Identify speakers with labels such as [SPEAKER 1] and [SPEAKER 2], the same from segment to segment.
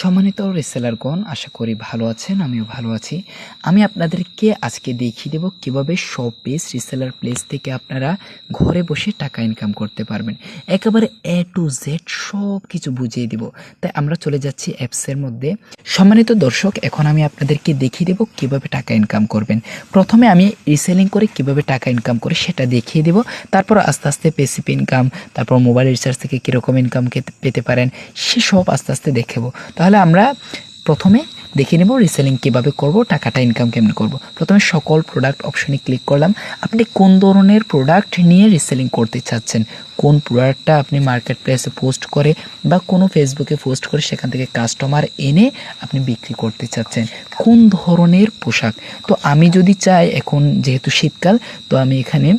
[SPEAKER 1] সম্মানিত রিসেলারগণ আশা করি ভালো আছেন, আমিও ভালো আছি। আমি আপনাদেরকে আজকে দেখিয়ে দেব কীভাবে সব পেজ রিসেলার প্লেস থেকে আপনারা ঘরে বসে টাকা ইনকাম করতে পারবেন। একেবারে এ টু জেড সব কিছু বুঝিয়ে দিব। তাই আমরা চলে যাচ্ছি অ্যাপসের মধ্যে। সম্মানিত দর্শক, এখন আমি আপনাদেরকে দেখিয়ে দেব কীভাবে টাকা ইনকাম করবেন। প্রথমে আমি রিসেলিং করে কীভাবে টাকা ইনকাম করে সেটা দেখিয়ে দেব। তারপর আস্তে আস্তে পেসিভ ইনকাম তারপর মোবাইল রিচার্জ থেকে কীরকম ইনকাম পেতে পারেন, সে সব আস্তে আস্তে দেখাবো তাহলে আমরা প্রথমে দেখে নেব রিসেলিং কীভাবে করব, টাকাটা ইনকাম কেমন করব। প্রথমে সকল প্রোডাক্ট অপশনে ক্লিক করলাম। আপনি কোন ধরনের প্রোডাক্ট নিয়ে রিসেলিং করতে চাচ্ছেন? কোন প্রোডাক্টটা আপনি মার্কেট প্লেসে পোস্ট করে বা কোনো ফেসবুকে পোস্ট করে সেখান থেকে কাস্টমার এনে আপনি বিক্রি করতে চাচ্ছেন? কোন ধরনের পোশাক? তো আমি যদি চাই, এখন যেহেতু শীতকাল, তো আমি এখানে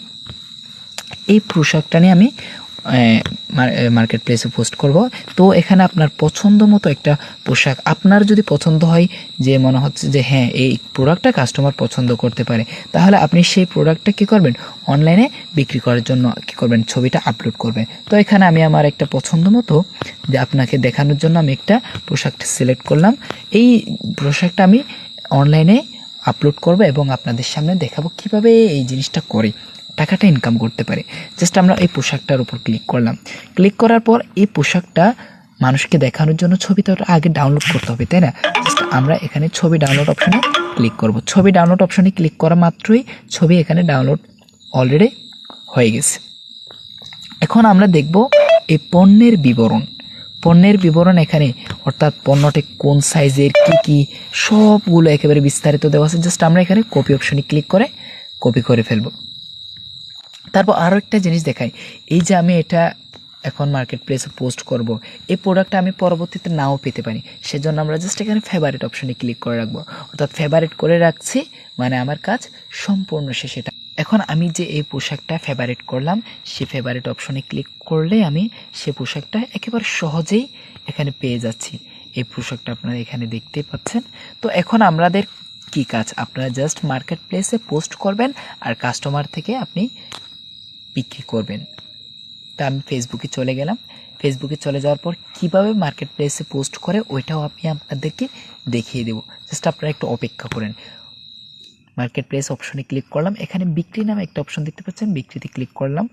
[SPEAKER 1] এই পোশাকটা নিয়ে আমি মার্কেট প্লেসে পোস্ট করব। তো এখানে আপনার পছন্দ মতো একটা পোশাক। আপনার যদি পছন্দ হয় যে মনে হচ্ছে যে হ্যাঁ এই প্রোডাক্টটা কাস্টমার পছন্দ করতে পারে, তাহলে আপনি সেই প্রোডাক্টটা কী করবেন? অনলাইনে বিক্রি করার জন্য কী করবেন? ছবিটা আপলোড করবেন। তো এখানে আমি আমার একটা পছন্দ মতো যে আপনাকে দেখানোর জন্য আমি একটা পোশাকটা সিলেক্ট করলাম। এই পোশাকটা আমি অনলাইনে আপলোড করব এবং আপনাদের সামনে দেখাবো কীভাবে এই জিনিসটা করে। টাকাটা ইনকাম করতে পারে। জাস্ট আমরা এই পোশাকটার উপর ক্লিক করলাম। ক্লিক করার পর এই পোশাকটা মানুষকে দেখানোর জন্য ছবিটা আগে ডাউনলোড করতে হবে, তাই না? জাস্ট আমরা এখানে ছবি ডাউনলোড অপশনে ক্লিক করব। ছবি ডাউনলোড অপশনে ক্লিক করা মাত্রই ছবি এখানে ডাউনলোড অলরেডি হয়ে গেছে। এখন আমরা দেখব এই পণ্যের বিবরণ। পণ্যের বিবরণ এখানে, অর্থাৎ পণ্যটি কোন সাইজের, কি কি, সবগুলো একেবারে বিস্তারিত দেওয়া আছে। জাস্ট আমরা এখানে কপি অপশনে ক্লিক করে কপি করে ফেলব। তারপর আরও একটা জিনিস দেখাই। এই যে আমি এটা এখন মার্কেট প্লেসে পোস্ট করব, এই প্রোডাক্টটা আমি পরবর্তীতে নাও পেতে পারি। সেজন্য আমরা জাস্ট এখানে ফেভারিট অপশনে ক্লিক করে রাখব। অর্থাৎ ফেভারিট করে রাখছি মানে আমার কাজ সম্পূর্ণ শেষ। এটা এখন আমি যে এই পোশাকটা ফেভারিট করলাম সে ফেভারিট অপশনে ক্লিক করলে আমি সে পোশাকটা একেবারে সহজেই এখানে পেয়ে যাচ্ছি। এই পোশাকটা আপনারা এখানে দেখতে পাচ্ছেন। তো এখন আমাদের কি কাজ? আপনারা জাস্ট মার্কেট প্লেসে পোস্ট করবেন, আর কাস্টমার থেকে আপনি বিক্রি করবেন। তা আমি ফেসবুকে চলে গেলাম। ফেসবুকে চলে যাওয়ার পর কীভাবে মার্কেট প্লেসে পোস্ট করে ওইটাও আমি আপনাদেরকে দেখিয়ে দেবো। জাস্ট আপনারা একটু অপেক্ষা করেন। মার্কেট প্লেস অপশনে ক্লিক করলাম। এখানে বিক্রি নামে একটা অপশন দেখতে পাচ্ছেন। বিক্রিতে ক্লিক করলাম।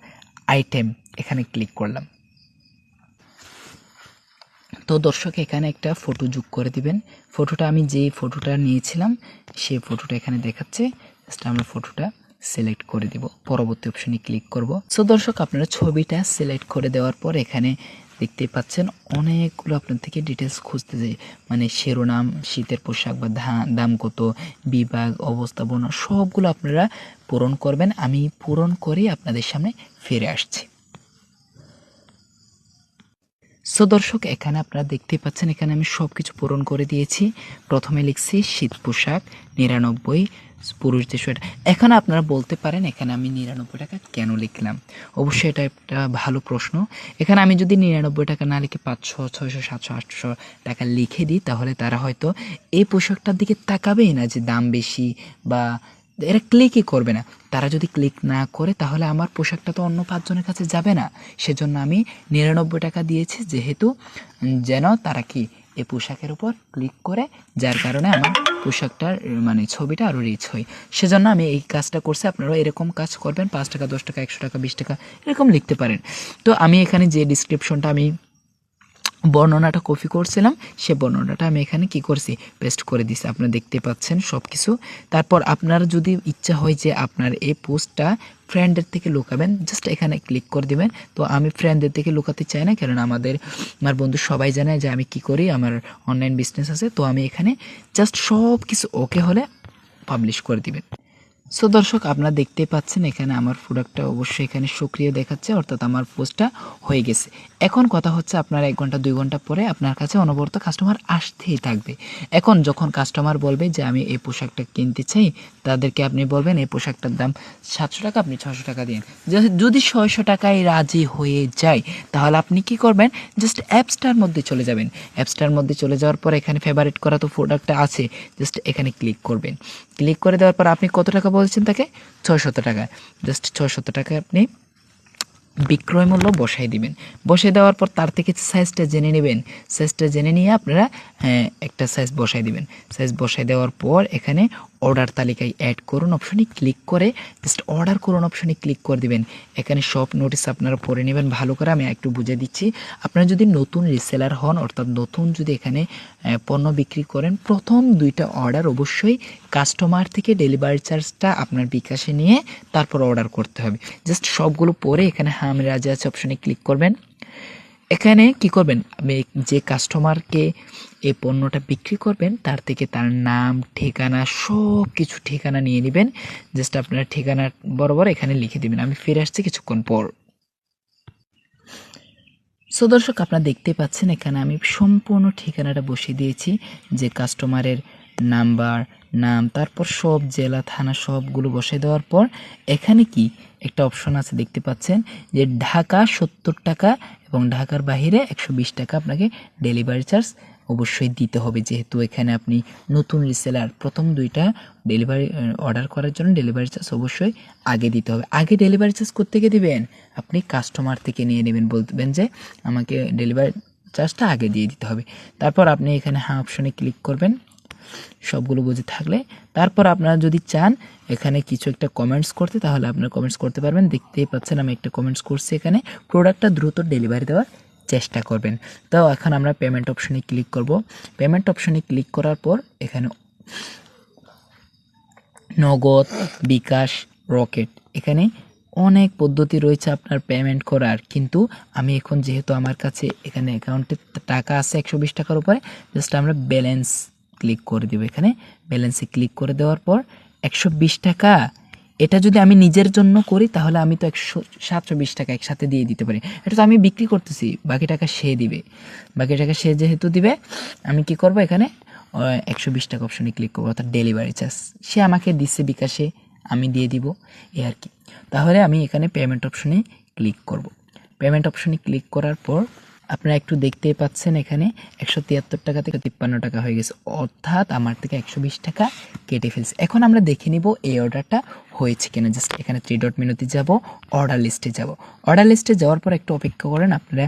[SPEAKER 1] আইটেম এখানে ক্লিক করলাম। তো দর্শক, এখানে একটা ফটো যোগ করে দিবেন। ফটোটা আমি যে ফটোটা নিয়েছিলাম সেই ফটোটা এখানে দেখাচ্ছে। জাস্ট আমরা ফটোটা সিলেক্ট করে দিব। পরবর্তী অপশনে ক্লিক করব। সো দর্শক, আপনারা ছবিটা সিলেক্ট করে দেওয়ার পর এখানে দেখতে পাচ্ছেন অনেকগুলো আপনার থেকে ডিটেলস খুঁজতে যাই। মানে শিরোনাম, শীতের পোশাক বা দাম কত বিভাগ, অবস্থাপনা, সবগুলো আপনারা পূরণ করবেন। আমি পূরণ করে আপনাদের সামনে ফিরে আসছি। সো দর্শক, এখানে আপনারা দেখতে পাচ্ছেন, এখানে আমি সব কিছু পূরণ করে দিয়েছি। প্রথমে লিখছি শীত পোশাক, নিরানব্বই পুরুষদের সোয়েটার এখানে আপনারা বলতে পারেন, এখানে আমি নিরানব্বই টাকা কেন লিখলাম? অবশ্যই এটা একটা ভালো প্রশ্ন। এখানে আমি যদি নিরানব্বই টাকা না লিখে পাঁচশো, ছয়শো, সাতশো, আটশো টাকা লিখে দিই, তাহলে তারা হয়তো এই পোশাকটার দিকে তাকাবেই না যে দাম বেশি বা এরা ক্লিকই করবে না। তারা যদি ক্লিক না করে, তাহলে আমার পোশাকটা তো অন্য পাঁচজনের কাছে যাবে না। সেজন্য আমি নিরানব্বই টাকা দিয়েছি, যেহেতু যেন তারা কি এই পোশাকের উপর ক্লিক করে, যার কারণে আমার পোশাকটার মানে ছবিটা আরও রিচ হয়। সেজন্য আমি এই কাজটা করছি। আপনারাও এরকম কাজ করবেন, পাঁচ টাকা, দশ টাকা, একশো টাকা, বিশ টাকা, এরকম লিখতে পারেন। তো আমি এখানে যে ডিসক্রিপশনটা আমি বর্ণনাটা কপি করছিলাম, সে বর্ণনাটা আমি এখানে কি করছি পেস্ট করে দিছি। আপনারা দেখতে পাচ্ছেন সব কিছু তারপর আপনার যদি ইচ্ছা হয় যে আপনার এই পোস্টটা ফ্রেন্ডের থেকে লুকাবেন জাস্ট এখানে ক্লিক করে দিবেন। তো আমি ফ্রেন্ডদের থেকে লুকাতে চাই না কারণ আমাদের, আমার বন্ধু সবাই জানে যে আমি কি করি, আমার অনলাইন বিজনেস আছে। তো আমি এখানে জাস্ট সব কিছু ওকে হলে পাবলিশ করে দিবেন। সো দর্শক, আপনারা দেখতে পাচ্ছেন এখানে আমার প্রোডাক্টটা অবশ্যই এখানে সক্রিয় দেখাচ্ছে, অর্থাৎ আমার পোস্টটা হয়ে গেছে। এখন কথা হচ্ছে আপনার এক ঘণ্টা, দুই ঘণ্টা পরে আপনার কাছে অনবরত কাস্টমার আসতেই থাকবে। এখন যখন কাস্টমার বলবে যে, আমি এই পোশাকটা কিনতে চাই, তাদেরকে আপনি বলবেন, এই পোশাকটার দাম সাতশো টাকা, আপনি ছশো টাকা দিন যদি ছয়শো টাকায় রাজি হয়ে যায়, তাহলে আপনি কি করবেন? জাস্ট অ্যাপসটার মধ্যে চলে যাবেন। অ্যাপসটার মধ্যে চলে যাওয়ার পর এখানে ফেভারিট করা তো প্রোডাক্টটা আছে। জাস্ট এখানে ক্লিক করবেন। ক্লিক করে দেওয়ার পর আপনি কত টাকা বলছেন তাকে ছয়শত টাকা জাস্ট ছয়শত টাকা আপনি বিক্রয় মূল্য বসাই দিবেন। বসাই দেওয়ার পর তার থেকে সাইজটা জেনে নেবেন। সাইজটা জেনে নিয়ে আপনারা হ্যাঁ, একটা সাইজ বসাই দিবেন। সাইজ বসাই দেওয়ার পর এখানে অর্ডার তালিকায় অ্যাড করুন অপশনে ক্লিক করে জাস্ট অর্ডার করুন অপশনে ক্লিক করে দিবেন। এখানে সব নোটিস আপনারা পড়ে নেবেন। ভালো করে আমি একটু বুঝে দিচ্ছি। আপনারা যদি নতুন রিসেলার হন, অর্থাৎ নতুন যদি এখানে পণ্য বিক্রি করেন, প্রথম দুইটা অর্ডার অবশ্যই কাস্টমার থেকে ডেলিভারি চার্জটা আপনার বিকাশে নিয়ে তারপর অর্ডার করতে হবে। জাস্ট সবগুলো পরে এখানে আমি রাজি আছে অপশনে ক্লিক করবেন। এখানে কি করবেন? যে কাস্টমারকে এই পণ্যটা বিক্রি করবেন, তার থেকে তার নাম, ঠিকানা সব কিছু ঠিকানা নিয়ে নেবেন। জাস্ট আপনার ঠিকানা বরাবর এখানে লিখে দিবেন। আমি ফিরে আসছি কিছুক্ষণ পর। সো দর্শক, আপনারা দেখতে পাচ্ছেন এখানে আমি সম্পূর্ণ ঠিকানাটা বসিয়ে দিয়েছি যে কাস্টমারের নাম্বার, নাম, তারপর সব জেলা, থানা সবগুলো বসে দেওয়ার পর এখানে কি একটা অপশন আছে দেখতে পাচ্ছেন যে ঢাকা সত্তর টাকা এবং ঢাকার বাইরে একশো টাকা আপনাকে ডেলিভারি চার্জ অবশ্যই দিতে হবে। যেহেতু এখানে আপনি নতুন রিসেলার প্রথম দুইটা ডেলিভারি অর্ডার করার জন্য ডেলিভারি চার্জ অবশ্যই আগে দিতে হবে। আগে ডেলিভারি চার্জ কোথেকে দিবেন, আপনি কাস্টমার থেকে নিয়ে নেবেন, বলবেন যে আমাকে ডেলিভারি চার্জটা আগে দিয়ে দিতে হবে। তারপর আপনি এখানে হ্যাঁ অপশনে ক্লিক করবেন। সবগুলো বুঝে থাকলে তারপর আপনারা যদি চান এখানে কিছু একটা কমেন্টস করতে, তাহলে আপনারা কমেন্টস করতে পারবেন। দেখতেই পাচ্ছেন আমি একটা কমেন্টস করছি এখানে। প্রোডাক্টটা দ্রুত ডেলিভারি দেওয়ার চেষ্টা করবেন। তো এখন আমরা পেমেন্ট অপশনে ক্লিক করব। পেমেন্ট অপশনে ক্লিক করার পর এখানে নগদ, বিকাশ রকেট এখানে অনেক পদ্ধতি রয়েছে আপনার পেমেন্ট করার। কিন্তু আমি এখন যেহেতু আমার কাছে এখানে অ্যাকাউন্টে টাকা আছে একশো বিশ টাকার উপরে জাস্ট আমরা ব্যালেন্স ক্লিক করে দেবো এখানে। ব্যালেন্সে ক্লিক করে দেওয়ার পর একশো বিশ টাকা, এটা যদি আমি নিজের জন্য করি তাহলে আমি তো একশো সাতশো বিশ টাকা একসাথে দিয়ে দিতে পারি। এটা তো আমি বিক্রি করতেছি, বাকি টাকা সে দিবে। বাকি টাকা সে যেহেতু দিবে, আমি কি করব এখানে? একশো বিশ টাকা অপশনে ক্লিক করব, অর্থাৎ ডেলিভারি চার্জ সে আমাকে দিচ্ছে বিকাশে, আমি দিয়ে দিব এই আর কি। তাহলে আমি এখানে পেমেন্ট অপশনে ক্লিক করব। পেমেন্ট অপশনে ক্লিক করার পর আপনারা একটু দেখতেই পাচ্ছেন এখানে একশো তিয়াত্তর টাকা থেকে তিপ্পান্ন টাকা হয়ে গেছে। অর্থাৎ আমার থেকে একশো বিশ টাকা কেটে ফেলছে। এখন আমরা দেখে নিব এই অর্ডারটা হয়েছে কিনা। জাস্ট এখানে থ্রি ডট মেনুতে যাব অর্ডার লিস্টে যাব। অর্ডার লিস্টে যাওয়ার পর একটু অপেক্ষা করেন, আপনারা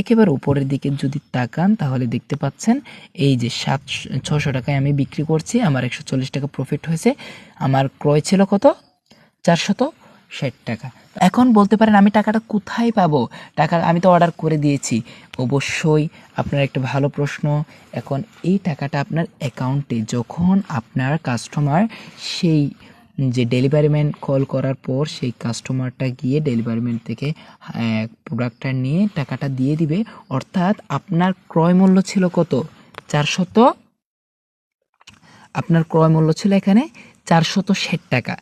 [SPEAKER 1] একেবারে উপরের দিকে যদি তাকান তাহলে দেখতে পাচ্ছেন, এই যে সাত ছশো টাকায় আমি বিক্রি করছি, আমার একশো চল্লিশ টাকা প্রফিট হয়েছে। আমার ক্রয় ছিল কত? চারশত। ষাট টাকা। এখন বলতে পারেন আমি টাকাটা কোথায় পাবো? টাকা আমি তো অর্ডার করে দিয়েছি। অবশ্যই আপনার একটা ভালো প্রশ্ন। এখন এই টাকাটা আপনার অ্যাকাউন্টে যখন আপনার কাস্টমার সেই যে ডেলিভারি ম্যান কল করার পর সেই কাস্টমারটা গিয়ে ডেলিভারি ম্যান থেকে প্রোডাক্টটা নিয়ে টাকাটা দিয়ে দিবে। অর্থাৎ আপনার ক্রয় মূল্য ছিল কত? চারশত? আপনার ক্রয় মূল্য ছিল এখানে চারশত ষাট টাকা।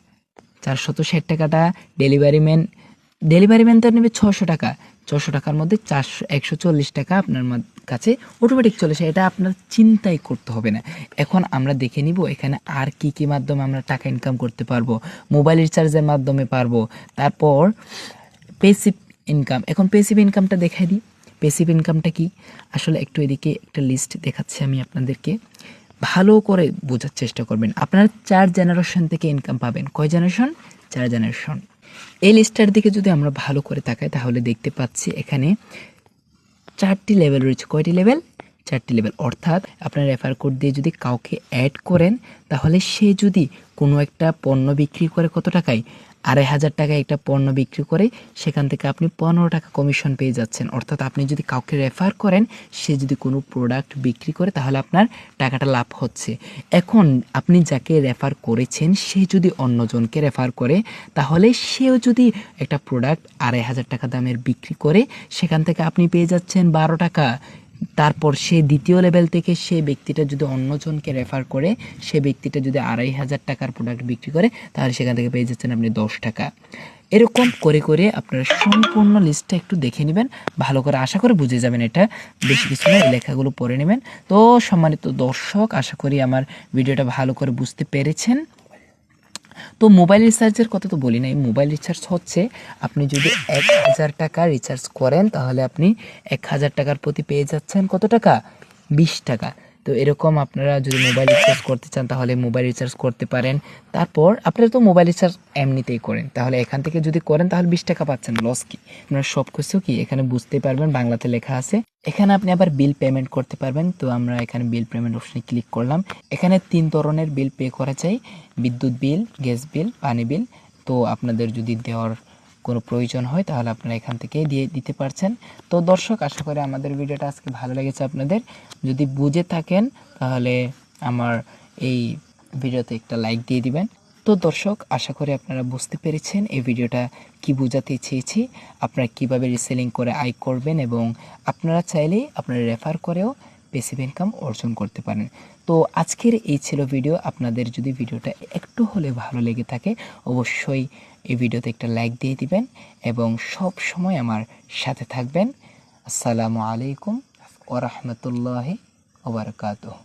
[SPEAKER 1] চারশত ষাট টাকাটা ডেলিভারি ম্যান ডেলিভারি ম্যান তো নেবে ছশো টাকা। ছশো টাকার মধ্যে চারশো, একশো চল্লিশ টাকা আপনার কাছে অটোমেটিক চলে আসে। এটা আপনার চিন্তাই করতে হবে না। এখন আমরা দেখে নিব এখানে আর কি কি মাধ্যমে আমরা টাকা ইনকাম করতে পারব মোবাইল রিচার্জের মাধ্যমে পারব। তারপর পেসিভ ইনকাম এখন পেসিভ ইনকামটা দেখাই দিই। পেসিভ ইনকামটা কি? আসলে একটু এদিকে একটা লিস্ট দেখাচ্ছি আমি আপনাদেরকে। ভালো করে বোঝার চেষ্টা করবেন। আপনারা চার জেনারেশন থেকে ইনকাম পাবেন। কয় জেনারেশন চার জেনারেশন এই লিস্টটার দিকে যদি আমরা ভালো করে তাকাই, তাহলে দেখতে পাচ্ছি এখানে চারটি লেভেল রয়েছে। কয়টি লেভেল চারটি লেভেল অর্থাৎ আপনার রেফার কোড দিয়ে যদি কাউকে অ্যাড করেন, তাহলে সে যদি কোনো একটা পণ্য বিক্রি করে কত টাকায়? আড়াই হাজার টাকায় একটা পণ্য বিক্রি করে সেখান থেকে আপনি পনেরো টাকা কমিশন পেয়ে যাচ্ছেন। অর্থাৎ আপনি যদি কাউকে রেফার করেন, সে যদি কোনো প্রোডাক্ট বিক্রি করে, তাহলে আপনার টাকাটা লাভ হচ্ছে। এখন আপনি যাকে রেফার করেছেন, সে যদি অন্যজনকে রেফার করে, তাহলে সেও যদি একটা প্রোডাক্ট আড়াই হাজার টাকা দামের বিক্রি করে, সেখান থেকে আপনি পেয়ে যাচ্ছেন বারো টাকা। তারপর সে দ্বিতীয় লেভেল থেকে সে ব্যক্তিটা যদি অন্যজনকে রেফার করে, সে ব্যক্তিটা যদি আড়াই হাজার টাকার প্রোডাক্ট বিক্রি করে, তাহলে সেখান থেকে পেয়ে যাচ্ছেন আপনি দশ টাকা। এরকম করে করে আপনারা সম্পূর্ণ লিস্টটা একটু দেখে নেবেন। ভালো করে আশা করে বুঝে যাবেন এটা। বেশি কিছু না লেখাগুলো পড়ে নেবেন। তো সম্মানিত দর্শক, আশা করি আমার ভিডিওটা ভালো করে বুঝতে পেরেছেন। তো মোবাইল রিচার্জের কথা তো বলি নাই। মোবাইল রিচার্জ হচ্ছে, আপনি যদি এক হাজার টাকা রিচার্জ করেন, তাহলে আপনি এক হাজার টাকার প্রতি পেয়ে যাচ্ছেন কত টাকা? বিশ টাকা। তো এরকম আপনারা যদি মোবাইল রিচার্জ করতে চান, তাহলে মোবাইল রিচার্জ করতে পারেন। তারপর আপনারা তো মোবাইল রিচার্জ এমনিতেই করেন। তাহলে এখান থেকে যদি করেন, তাহলে বিশ টাকা পাচ্ছেন। লস কি? আপনারা সব কিছু কি এখানে বুঝতে পারবেন। বাংলাতে লেখা আছে। এখানে আপনি আবার বিল পেমেন্ট করতে পারবেন। তো আমরা এখানে বিল পেমেন্ট অপশনে ক্লিক করলাম। এখানে তিন ধরনের বিল পে করা চাই। বিদ্যুৎ বিল গ্যাস বিল পানি বিল তো আপনাদের যদি দেওয়ার কোনো প্রয়োজন হয়, তাহলে আপনারা এখান থেকে দিয়ে দিতে পারছেন। তো দর্শক, আশা করি আমাদের ভিডিওটা আজকে ভালো লেগেছে আপনাদের। যদি বুঝে থাকেন, তাহলে আমার এই ভিডিওতে একটা লাইক দিয়ে দিবেন। তো দর্শক, আশা করি আপনারা বুঝতে পেরেছেন এই ভিডিওটা কি বোঝাতে চেয়েছি, আপনারা কীভাবে রিসেলিং করে আয় করবেন এবং আপনারা চাইলেই আপনারা রেফার করেও পেসিভ ইনকাম অর্জন করতে পারেন। তো আজকের এই ছিল ভিডিও আপনাদের যদি ভিডিওটা একটু হলে ভালো লেগে থাকে, অবশ্যই এই ভিডিওতে একটা লাইক দিয়ে দিবেন এবং সব সময় আমার সাথে থাকবেন। আসসালামু আলাইকুম ওরহমতুল্লাহ ওবরকাতুহ